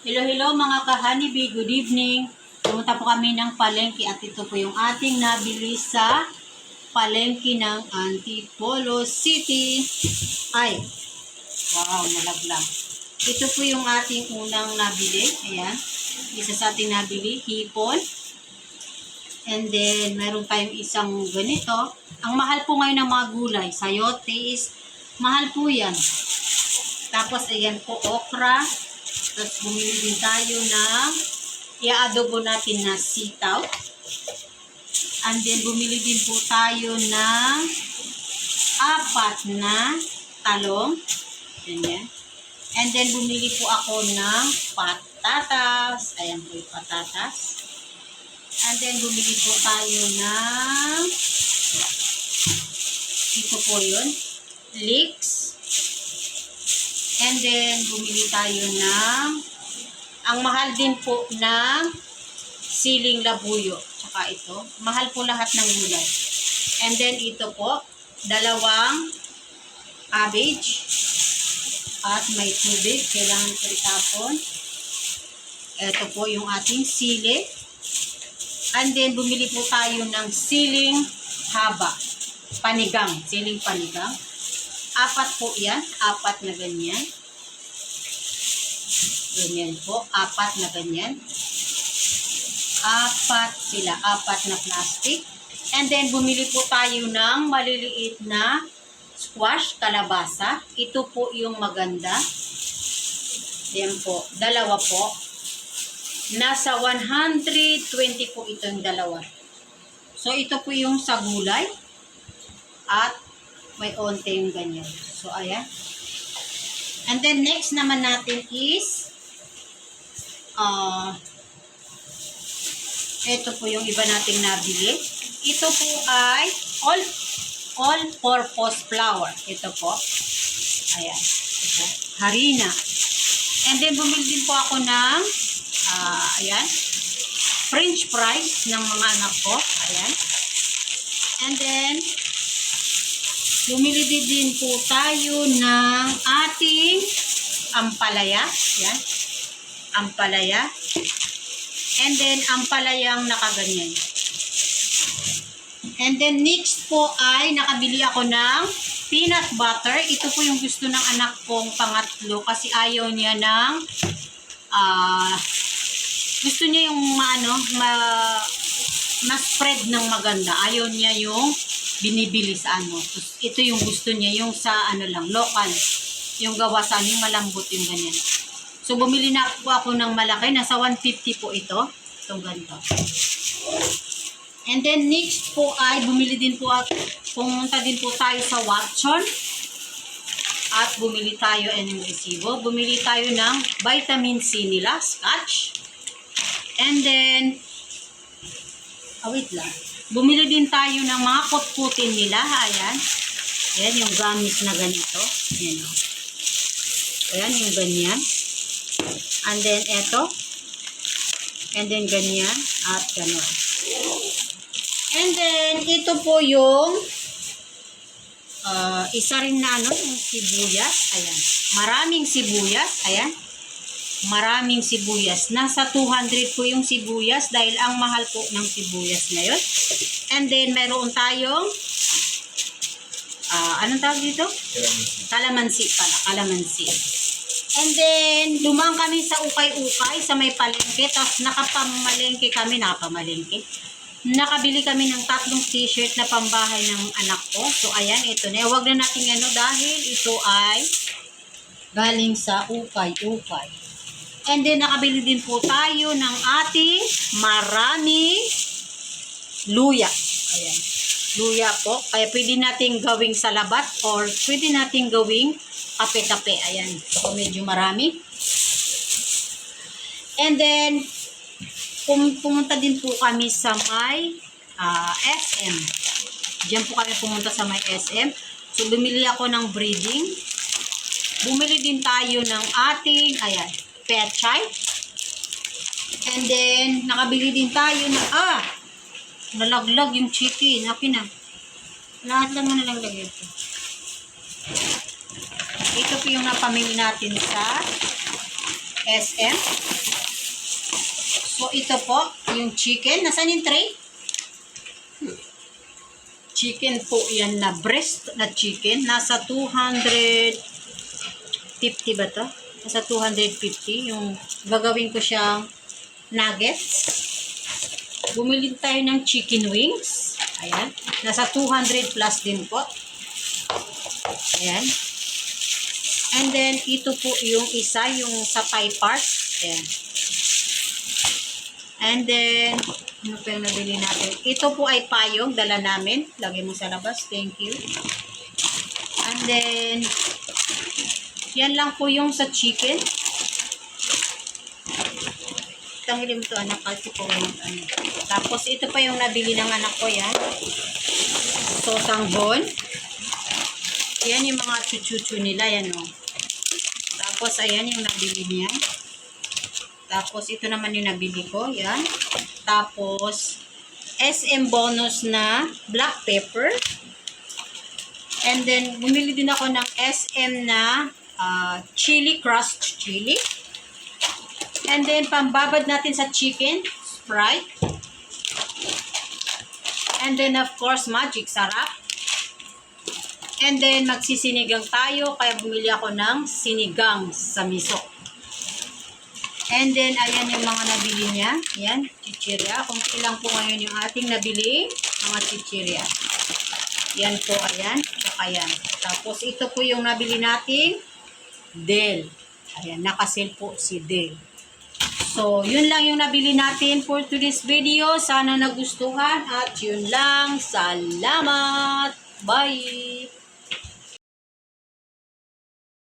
Hello, hello mga ka-honeybee. Good evening. Pumunta po kami ng palengke at ito po yung ating nabili sa palengke ng Antipolo City. Ay, wow, nalaglag. Ito po yung ating unang nabili. Ayan. Isa sa ating nabili, hipon. And then, meron tayong isang ganito. Ang mahal po ngayon ng mga gulay. Sayote is, mahal po yan. Tapos, ayan po, okra. Tapos, bumili din tayo ng i-adobo natin na sitaw. And then, bumili din po tayo ng apat na talong. Ganyan. And then, bumili po ako ng patatas. Ayan po yung patatas. And then, bumili po tayo ng ito po yun. Leeks. And then, bumili tayo ng ang mahal din po ng siling labuyo. Tsaka ito. Mahal po lahat ng gulay. And then, ito po. Dalawang cabbage. At may tubig. Kailangan ko itapon. Ito po yung ating sili. And then, bumili po tayo ng siling haba. Panigang. Siling panigang. Apat po yan. Apat na ganyan. Ganyan po. Apat na ganyan. Apat sila. Apat na plastic. And then, bumili po tayo ng maliliit na squash, kalabasa. Ito po yung maganda. Yan po. Dalawa po. Nasa 120 po itong dalawa. So, ito po yung sa gulay. At may onte yung ganyan. So, ayan. And then, next naman natin is ah ito po yung iba nating nabili. Ito po ay all all-purpose flour. Ito po. Ayan. Ito. Harina. And then, bumili din po ako ng ah ayan, french fries ng mga anak ko. Ayan. And then, bumili din, po tayo ng ating ampalaya. Ayan. Ampalaya. And then, ampalayang nakaganyan. And then, next po ay nakabili ako ng peanut butter. Ito po yung gusto ng anak kong pangatlo kasi ayaw niya ng ah gusto niya yung maano, ma, ma-spread ng maganda. Ayaw niya yung binibili sa ano. Tapos, ito yung gusto niya, yung sa ano lang, local. Yung gawa sa ano, yung malambot yung ganyan. So, bumili na po ako ng malaki. Nasa 150 po ito. Itong ganito. And then, next po ay bumili din po at pumunta din po tayo sa Watson. At bumili tayo and resibo. Bumili tayo ng vitamin C nila, Scotch. And then, wait lang. Bumili din tayo ng mga kutkutin nila. Ayan. Ayan, yung gamis na ganito. Ayan, o. Ayan, yung ganyan. And then, eto. And then, ganyan. At ganon. And then, ito po yung ah, isa rin na ano, yung sibuyas. Ayan. Maraming sibuyas. Ayan. Maraming sibuyas. Nasa 200 po yung sibuyas dahil ang mahal po ng sibuyas ngayon. And then, meron tayong ah anong tawag dito? Kalamansi pala. Kalamansi. And then, dumaan kami sa ukay-ukay sa may palengke. Tapos nakapamalengke kami, nakapamalengke. Nakabili kami ng tatlong t-shirt na pambahay ng anak ko. So, ayan, ito na. Huwag na natin ano dahil ito ay galing sa ukay-ukay. And then, nakabili din po tayo ng ating maraming luya. Ayan. Luya po. Kaya pwede nating gawing salabat or pwede nating gawing kape-kape. Ayan. So, medyo marami. And then, pum pumunta din po kami sa may ah, SM. Diyan po kami pumunta sa may SM. So, bumili ako ng breeding. Bumili din tayo ng ating, ayan, pechay. And then, nakabili din tayo ng, ah, nalaglag yung chicken. Okay na. Lahat lang na nalaglag ito. Ito po yung napamili natin sa SM. So, ito po, yung chicken. Nasaan yung tray? Chicken po yan na breast na chicken. Nasa 250 ba to? Nasa 250. Yung gagawin ko siyang nuggets. Bumili tayo ng chicken wings. Ayan. Nasa 200 plus din po. Ayan. And then, ito po yung isa, yung sa pie part. Ayan. And then, ano pa yung nabili natin? Ito po ay payong, dala namin. Lagay mo sa labas. Thank you. And then, yan lang po yung sa chicken. Tanggalin mo to anak kasi po yung ano. Tapos ito pa yung nabili ng anak ko yan. Sosanghon. Yan yung mga chuchuchu nila yan oh. Tapos ayan yung nabili niya. Tapos ito naman yung nabili ko, yan. Tapos SM bonus na black pepper. And then bumili din ako ng SM na ah, chili crushed chili. And then, pambabad natin sa chicken, Sprite. And then, of course, magic sarap. And then, magsisinigang tayo, kaya bumili ako ng sinigang sa miso. And then, ayan yung mga nabili niya. Yan, chichirya. Kung ilang po ngayon yung ating nabili, mga chichirya. Yan po, ayan. Saka yan. Tapos, ito po yung nabili nating Del. Ayan, nakasale po si Del. So, yun lang yung nabili natin for today's video. Sana nagustuhan at yun lang. Salamat! Bye!